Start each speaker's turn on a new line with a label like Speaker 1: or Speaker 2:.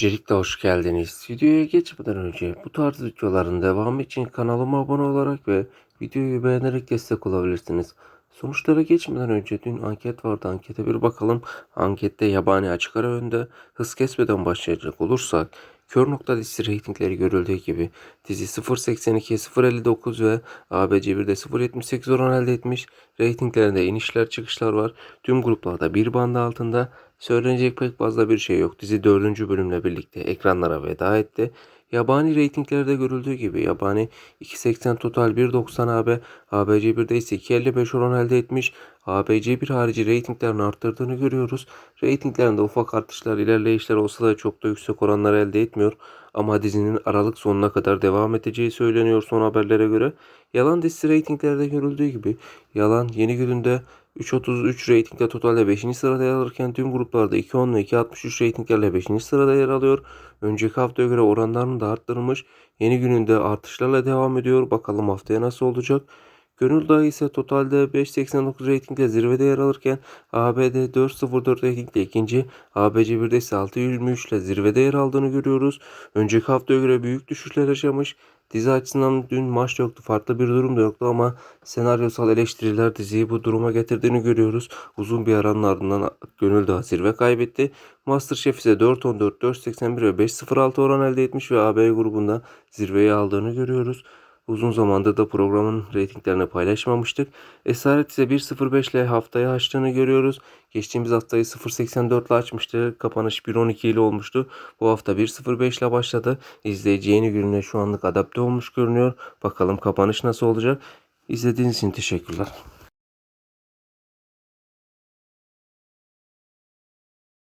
Speaker 1: Öncelikle hoş geldiniz. Videoya geçmeden önce bu tarz videoların devamı için kanalıma abone olarak ve videoyu beğenerek destek olabilirsiniz. Sonuçlara geçmeden önce dün anket vardı. Ankete bir bakalım. Ankette yabani açık ara önde. Hız kesmeden başlayacak olursak Kör nokta dizisi reytingleri görüldüğü gibi dizi 0.82, 0.59 ve ABC1'de 0.78 oran elde etmiş. Reytinglerinde inişler çıkışlar var. Tüm gruplarda bir band altında. Söylenecek pek fazla bir şey yok. Dizi 4. bölümle birlikte ekranlara veda etti. Yabani reytinglerde görüldüğü gibi yabani 2.80 total 1.90 AB, ABC1'de ise 2.55 oran elde etmiş. ABC1 harici reytinglerini arttırdığını görüyoruz. Reytinglerinde ufak artışlar, ilerleyişler olsa da çok da yüksek oranlar elde etmiyor. Ama dizinin Aralık sonuna kadar devam edeceği söyleniyor son haberlere göre. Yalan dizisi reytinglerde görüldüğü gibi Yalan yeni gününde 3.33 reytingde totalde 5. sırada yer alırken tüm gruplarda 2.10 ve 2.63 reytinglerle 5. sırada yer alıyor. Önceki haftaya göre oranlarını da arttırmış. Yeni gününde artışlarla devam ediyor. Bakalım haftaya nasıl olacak. Gönül Dağı ise totalde 5.89 reytingle zirvede yer alırken ABD 4.04 reytingle ikinci, ABC1'de ise 6.23 ile zirvede yer aldığını görüyoruz. Önceki haftaya göre büyük düşüşler yaşamış. Dizi açısından dün maç yoktu. Farklı bir durum da yoktu ama senaryosal eleştiriler diziyi bu duruma getirdiğini görüyoruz. Uzun bir aranın ardından Gönül Dağı zirve kaybetti. Masterchef ise 4.14, 4.81 ve 5.06 oran elde etmiş ve AB grubunda zirveyi aldığını görüyoruz. Uzun zamandır da programın reytinglerini paylaşmamıştık. Esaret ise 1.05 ile haftayı açtığını görüyoruz. Geçtiğimiz haftayı 0.84 ile açmıştı. Kapanış 1.12 ile olmuştu. Bu hafta 1.05 ile başladı. İzleyici yeni gününe şu anlık adapte olmuş görünüyor. Bakalım kapanış nasıl olacak. İzlediğiniz için teşekkürler.